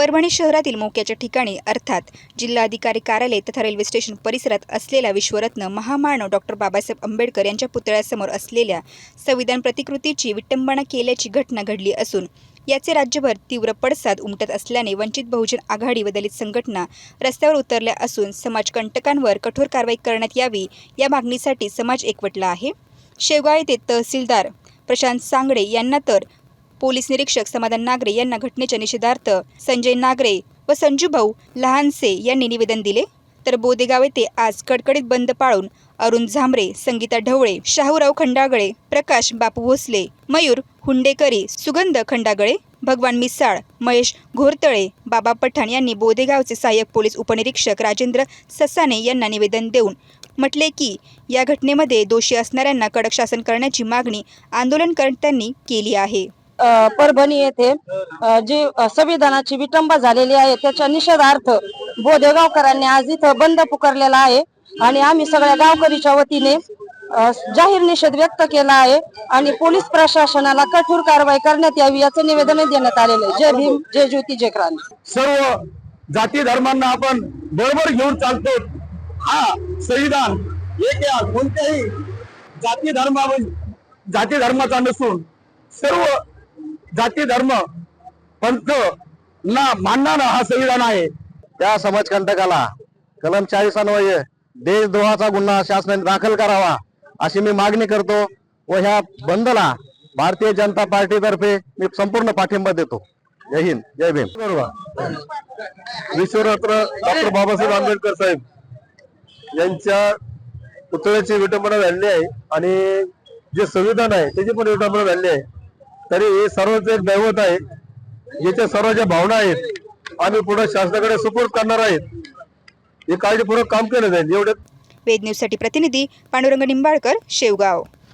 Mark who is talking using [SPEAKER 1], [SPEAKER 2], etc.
[SPEAKER 1] परभणी शहरातील मोक्याच्या ठिकाणी अर्थात जिल्हाधिकारी कार्यालय तथा रेल्वे स्टेशन परिसरात असलेल्या विश्वरत्न महामानव डॉक्टर बाबासाहेब आंबेडकर यांच्या पुतळ्यासमोर असलेल्या संविधान प्रतिकृतीची विटंबना केल्याची घटना घडली असून याचे राज्यभर तीव्र पडसाद उमटत असल्याने वंचित बहुजन आघाडी व दलित संघटना रस्त्यावर उतरल्या असून समाजकंटकांवर कठोर कारवाई करण्यात यावी या मागणीसाठी समाज एकवटला आहे. शेवगाव येथे तहसीलदार प्रशांत सांगडे यांना तर पोलीस निरीक्षक समाधान नागरे यांना घटनेच्या निषेधार्थ संजय नागरे व संजू भाऊ लहानसे यांनी निवेदन दिले. तर बोदेगाव येथे आज कडकडीत बंद पाळून अरुण झांबरे संगीता ढवळे शाहूराव खंडागळे प्रकाश बापू भोसले मयूर हुंडेकरी सुगंध खंडागळे भगवान मिसाळ महेश घोरतळे बाबा पठाण यांनी बोदेगावचे सहाय्यक पोलीस उपनिरीक्षक राजेंद्र ससाने यांना निवेदन देऊन म्हटले की या घटनेमध्ये दोषी असणाऱ्यांना कडक शासन करण्याची मागणी आंदोलनकर्त्यांनी केली आहे.
[SPEAKER 2] परभणी येथे जी संविधानाची विटंबा झालेली आहे त्याच्या निषेधार्थ बोधेगावकरांनी आज इथं बंद पुकारलेला आहे. आणि आम्ही सगळ्या गावकरीच्या वतीने जाहीर निषेध व्यक्त केला आहे. आणि पोलीस प्रशासनाला कठोर कारवाई करण्यात यावी याचं निवेदन देण्यात आलेलं आहे. जय भीम जय ज्योती जय क्रांती.
[SPEAKER 3] सर्व जाती धर्मांना आपण बरोबर घेऊन चालतो हा संविधान कोणत्याही जाती धर्मा जाती धर्माचा नसून सर्व जाती धर्म पंथ ना मानणारा हा संविधान आहे.
[SPEAKER 4] त्या समाजकंटकाला कलम चाळीस अन्वये देशद्रोहाचा गुन्हा शासनाने दाखल करावा अशी मी मागणी करतो व ह्या बंदला भारतीय जनता पार्टीतर्फे मी संपूर्ण पाठिंबा देतो. जय हिंद जय भीम.
[SPEAKER 3] विश्वरत्न डॉक्टर बाबासाहेब आंबेडकर साहेब यांच्या पुतळ्याची विटंबना झालेली आहे आणि जे संविधान आहे त्याची पण विटंबना झालेली आहे. तरी हे सर्वच एक दैवत आहे. याच्या सर्व ज्या भावना आहेत आम्ही पुढे शासनाकडे सुपूर्द करणार आहेत. हे काळजीपूर्वक काम केलं जाईल. एवढं
[SPEAKER 1] वेद न्यूजसाठी प्रतिनिधी पांडुरंग निंबाळकर शेवगाव.